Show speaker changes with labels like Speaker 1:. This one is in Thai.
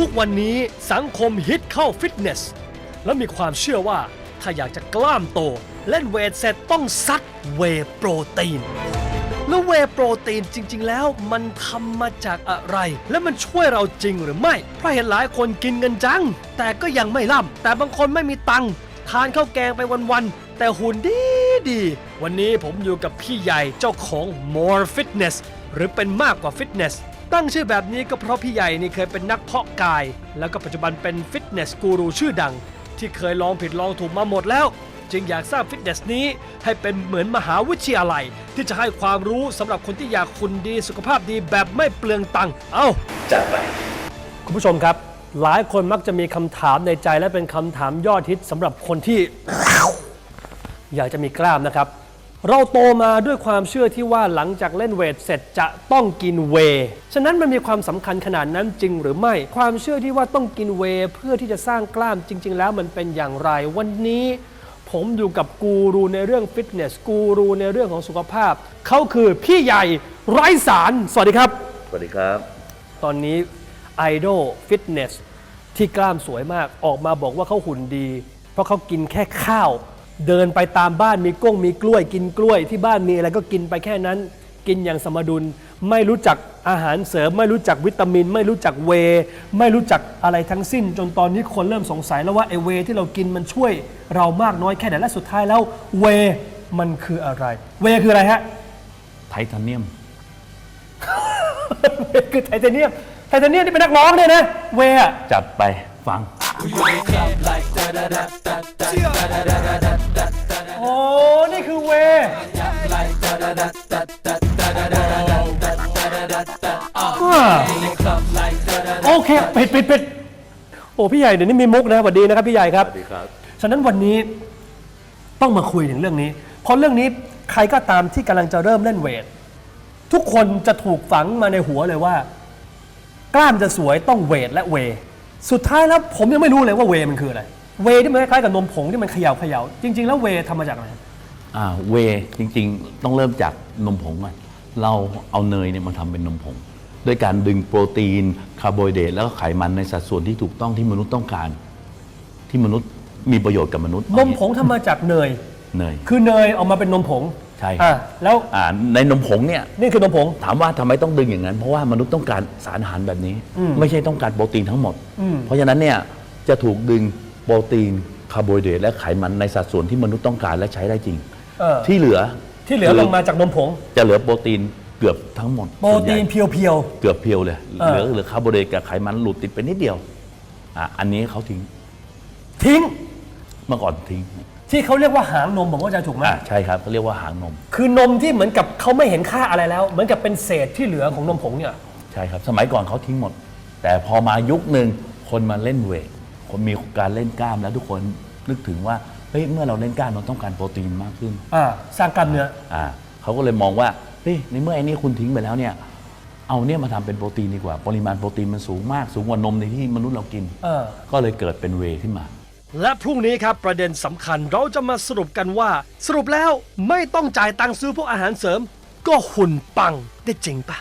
Speaker 1: ทุกวันนี้สังคมฮิตเข้าฟิตเนส และมีความเชื่อว่าถ้าอยากจะกล้ามโต เล่นเวทเสร็จต้องซัดเวโปรตีน แล้วเวโปรตีนจริง ๆ แล้วมันทำมาจากอะไร และมันช่วยเราจริงหรือไม่ เพราะเห็นหลายคนกินเงินจัง แต่ก็ยังไม่ล่ำแต่บางคนไม่มีตังค์ทานข้าวแกงไปวัน ๆ แต่หุ่นดีดีๆวันนี้ผมอยู่กับพี่ใหญ่เจ้าของ More Fitness หรือเป็นมากกว่าฟิตเนส ตั้งชื่อแบบนี้ก็เพราะพี่ใหญ่นี่เคยเป็นนักเพาะกาย แล้วก็ปัจจุบันเป็นฟิตเนสกูรูชื่อดัง ที่เคยลองผิดลองถูกมาหมดแล้ว จึงอยากสร้างฟิตเนสนี้ ให้เป็นเหมือนมหาวิทยาลัย ที่จะให้ความรู้สำหรับคนที่อยากคุณดีสุขภาพดีแบบไม่เปลืองตังค์เอ้า จัดไป คุณผู้ชมครับ หลายคนมักจะมีคำถามในใจและเป็นคำถามยอดฮิตสำหรับคนที่ อยากจะมีกล้ามนะครับ เราโตมาด้วยความเชื่อที่ว่าหลังจากเล่นเวทเสร็จจะต้องกินเวย์ฉะนั้นมันมีความสำคัญขนาดนั้นจริงหรือไม่ ความเชื่อที่ว่าต้องกินเวย์เพื่อที่จะสร้างกล้ามจริง ๆ แล้วมันเป็นอย่างไร วันนี้ ผมอยู่กับกูรูในเรื่องฟิตเนสกูรูในเรื่องของสุขภาพ เขาคือพี่ใหญ่ไร้สาร สวัสดีครับ
Speaker 2: สวัสดีครับ
Speaker 1: ตอนนี้ไอดอลฟิตเนสที่กล้ามสวยมากออกมาบอกว่าเขาหุ่นดี เพราะเขากินแค่ข้าว เดินไปตามบ้านมีก้งมีกล้วยกินกล้วยที่บ้านมีอะไรก็กินไปแค่นั้น กินอย่างสมดุล ไม่รู้จักอาหารเสริม ไม่รู้จักวิตามิน ไม่รู้จักเวย์ไม่รู้จักอะไรทั้งสิ้น จนตอนนี้คนเริ่มสงสัยแล้วว่าไอเวย์ที่เรากินมันช่วย เรามากน้อยแค่ไหนและสุดท้ายแล้วเวย์มันคืออะไร เวย์คืออะไรฮะ
Speaker 2: ไทเทเนียม
Speaker 1: คือไทเทเนียมไทเทเนียมที่เป็นนักร้องเนี่ยนะเวย์อะ
Speaker 2: จัดไปฟัง
Speaker 1: โอ้ โอเคปิดปิดปิดโอ้พี่ใหญ่เดี๋ยวนี้มีมุกนะสวัสดีนะครับพี่ใหญ่ครับ
Speaker 2: สวัสดีครับ
Speaker 1: ฉะนั้นวันนี้ต้องมาคุยถึงเรื่องนี้ เพราะเรื่องนี้ใครก็ตามที่กำลังจะเริ่มเล่นเวท ทุกคนจะถูกฝังมาในหัวเลยว่า กล้ามจะสวยต้องเวทและเวย์สุดท้ายแล้วผมยังไม่รู้เลยว่าเวย์มันคืออะไร เวย์ที่มันคล้ายๆกับนมผงที่มันเขย่าเขย่าจริง ๆ แล้วเวย์ทำมาจากอะไร
Speaker 2: อ่าเวย์จริง ๆ ต้องเริ่มจากนมผงก่อน เราเอาเนยเนี่ยมาทำเป็นนมผงด้วยการดึงโปรตีนคาร์โบไฮเดรตแล้วก็ไขมันในสัดส่วนที่ถูกต้องที่มนุษย์ต้องการ ที่มนุษย์มีประโยชน์กับมนุษย์
Speaker 1: นมผงทำมาจากเนย
Speaker 2: เนย
Speaker 1: คือเนยออกมาเป็นนมผง
Speaker 2: ใช่
Speaker 1: อ่าแล้ว
Speaker 2: อ่าในนมผงเนี่ย
Speaker 1: นี่คือนมผง
Speaker 2: ถามว่าทำไมต้องดึงอย่างนั้น เพราะว่ามนุษย์ต้องการสารอาหารแบบนี้
Speaker 1: อืม
Speaker 2: ไม่ใช่ต้องการโปรตีนทั้งหมด
Speaker 1: อืม
Speaker 2: เพราะฉะนั้นเนี่ยจะถูกดึงโปรตีนคาร์โบไฮเดรตและไขมันในสัดส่วนที่มนุษย์ต้องการและใช้ได้จริง
Speaker 1: เออ
Speaker 2: ที่เหลือ
Speaker 1: ที่เหลือลงมาจากนมผง
Speaker 2: จะเหลือโปรตีนเกือบทั้งหมด
Speaker 1: โปรตีน
Speaker 2: ส่วนใหญ่
Speaker 1: เพียว
Speaker 2: เกือบเพียวเลย
Speaker 1: เออ
Speaker 2: เหลือเหลือคาร์โบไฮเดรตกับไขมันหลุดติดไปนิดเดียว อะอันนี้เขาทิ้ง
Speaker 1: ๆ ทิ้ง
Speaker 2: เมื่อก่อนทิ้ง
Speaker 1: ที่เขาเรียกว่าหางนมผมว่าจะถูกไหม
Speaker 2: อะใช่ครับเขาเรียกว่าหางนม
Speaker 1: คือนมที่เหมือนกับเขาไม่เห็นค่าอะไรแล้ว เหมือนกับเป็นเศษที่เหลือของนมผงเนี่ย
Speaker 2: ใช่ครับ สมัยก่อนเขาทิ้งหมด แต่พอมายุคหนึ่งคนมาเล่นเวทคนมีการเล่นกล้ามแล้วทุกคนนึกถึงว่าเฮ้ยเมื่อเราเล่นกล้ามเราต้องการโปรตีนมากขึ้น
Speaker 1: อ่าสร้างกล้ามเนื้อ
Speaker 2: อ่าเขาก็เลยมองว่าเฮ้ยในเมื่อไอ้นี่คุณทิ้งไปแล้วเนี่ยเอาเนี่ยมาทำเป็นโปรตีนดีกว่า ปริมาณโปรตีนมันสูงมากสูงกว่านมในที่มนุษย์เรากิน
Speaker 1: เออ
Speaker 2: ก็เลยเกิดเป็นเวย์ขึ้นมา
Speaker 1: และพรุ่งนี้ครับประเด็นสำคัญเราจะมาสรุปกันว่า สรุปแล้วไม่ต้องจ่ายตังค์ซื้อพวกอาหารเสริม ก็หุ่นปังได้จริงปะ